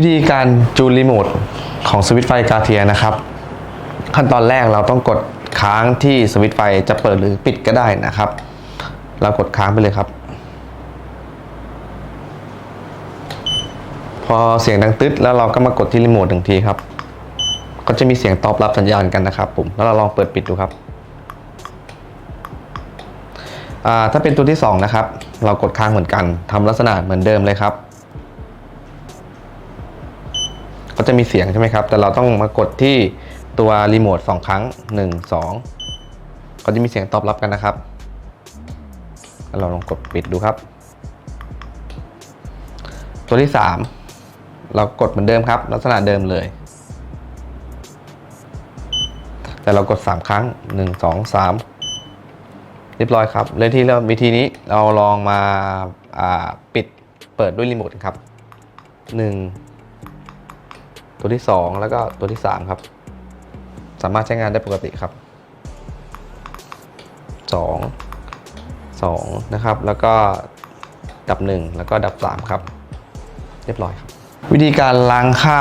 วิธีการจูนรีโมทของสวิตช์ไฟกาเทียนะครับ ขั้นตอนแรกเราต้องกดค้างที่สวิตช์ไฟจะเปิดหรือปิดก็ได้นะครับ เรากดค้างไปเลยครับ พอเสียงดังตึ๊ดแล้วเราก็มากดที่รีโมทหนึ่งทีครับ ก็จะมีเสียงตอบรับสัญญาณกันนะครับผมแล้วเราลองเปิดปิดดูครับถ้าเป็นตัวที่2นะครับเรากดค้างเหมือนกันทำลักษณะเหมือนเดิมเลยครับ ก็จะมีเสียงใช่ไหมครับ แต่เราต้องมากดที่ตัวรีโมทสองครั้ง 1 2 ก็จะมีเสียงตอบรับกันนะครับแล้วเราลองกดปิดดูครับ ตัวที่ 3 เรากดเหมือนเดิมครับ ลักษณะเดิมเลย แต่เรากด 3 ครั้ง 1 2 3เรียบร้อยครับเลยที่เราวิธีนี้เราลองมาาปิดเปิดด้วยรีโมทครับ 1 ตัวที่ 2 แล้วก็ตัวที่ 3 ครับ สามารถใช้งานได้ปกติครับ 2 2 นะครับ แล้วก็ดับ 1 แล้วก็ดับ 3 ครับ เรียบร้อยครับ วิธีการล้างค่า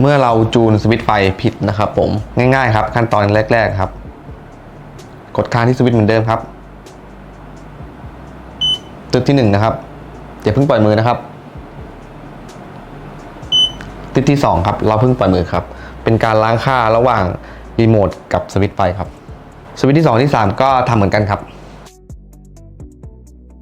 เมื่อเราจูนสวิตช์ไฟผิดนะครับผมง่ายๆครับ ขั้นตอนแรก ๆครับ กดค้างที่สวิตช์เหมือนเดิมครับตึกที่หนึ่งนะครับอย่าเพิ่งปล่อยมือนะครับ ตึกที่สองครับ เราเพิ่งปล่อยมือครับ เป็นการล้างค่าระหว่างรีโมทกับสวิตช์ไฟครับ สวิตช์ที่สองที่สามก็ทำเหมือนกันครับ